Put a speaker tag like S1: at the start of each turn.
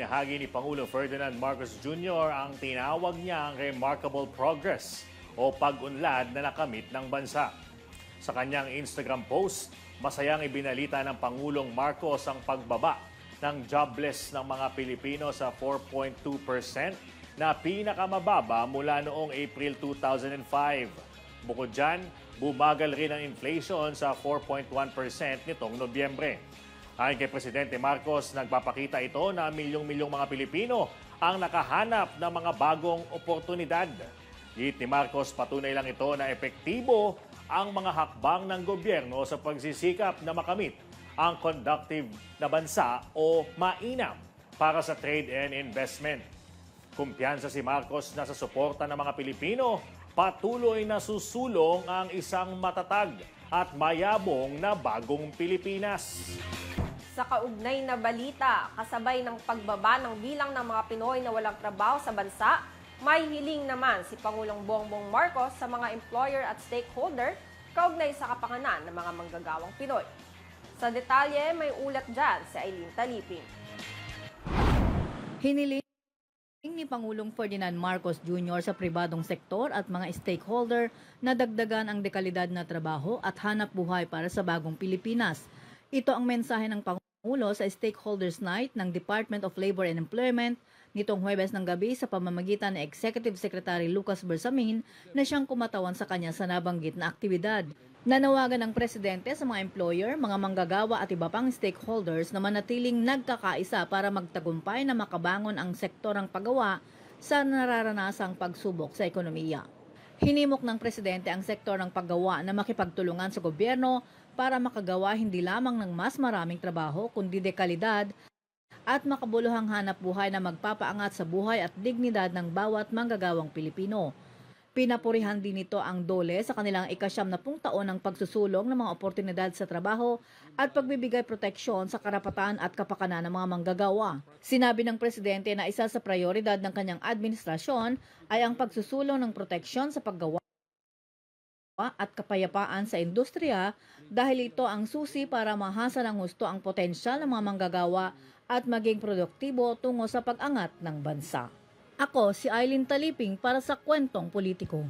S1: ibinahagi ni Pangulo Ferdinand Marcos Jr. ang tinawag niyang remarkable progress o pag-unlad na nakamit ng bansa. Sa kanyang Instagram post, masayang ibinalita ng Pangulong Marcos ang pagbaba ng jobless ng mga Pilipino sa 4.2% na pinakamababa mula noong April 2005. Bukod dyan, bumagal rin ang inflation sa 4.1% nitong Nobyembre. Ayon kay Presidente Marcos, nagpapakita ito na milyong-milyong mga Pilipino ang nakahanap ng mga bagong oportunidad. Git ni Marcos, patunay lang ito na epektibo ang mga hakbang ng gobyerno sa pagsisikap na makamit ang conductive na bansa o mainam para sa trade and investment. Kumpiyansa si Marcos na sa suporta ng mga Pilipino, patuloy na susulong ang isang matatag at mayabong na bagong Pilipinas.
S2: Sa kaugnay na balita, kasabay ng pagbaba ng bilang ng mga Pinoy na walang trabaho sa bansa, may hiling naman si Pangulong Bongbong Marcos sa mga employer at stakeholder kaugnay sa kapanganan ng mga manggagawang Pinoy. Sa detalye, may ulat dyan si Eileen Taliping.
S3: Hiniling ni Pangulong Ferdinand Marcos Jr. sa pribadong sektor at mga stakeholder na dagdagan ang dekalidad na trabaho at hanap buhay para sa bagong Pilipinas. Ito ang mensahe ng Pangulo sa Stakeholders Night ng Department of Labor and Employment nitong Huwebes ng gabi sa pamamagitan ni Executive Secretary Lucas Bersamin na siyang kumatawan sa kanya sa nabanggit na aktibidad. Nanawagan ng presidente sa mga employer, mga manggagawa at iba pang stakeholders na manatiling nagkakaisa para magtagumpay na makabangon ang sektorang paggawa sa nararanasang pagsubok sa ekonomiya. Hinimok ng presidente ang sektor ng paggawa na makipagtulungan sa gobyerno para makagawa hindi lamang ng mas maraming trabaho kundi dekalidad at makabuluhang hanap buhay na magpapaangat sa buhay at dignidad ng bawat manggagawang Pilipino. Pinapurihan din nito ang dole sa kanilang ikasyam na pung taon ng pagsusulong ng mga oportunidad sa trabaho at pagbibigay proteksyon sa karapatan at kapakanan ng mga manggagawa. Sinabi ng presidente na isa sa prioridad ng kanyang administrasyon ay ang pagsusulong ng proteksyon sa paggawa at kapayapaan sa industriya dahil ito ang susi para mahasa ng husto ang potensyal ng mga manggagawa at maging produktibo tungo sa pag-angat ng bansa. Ako si Eileen Taliping para sa Kwentong Politiko.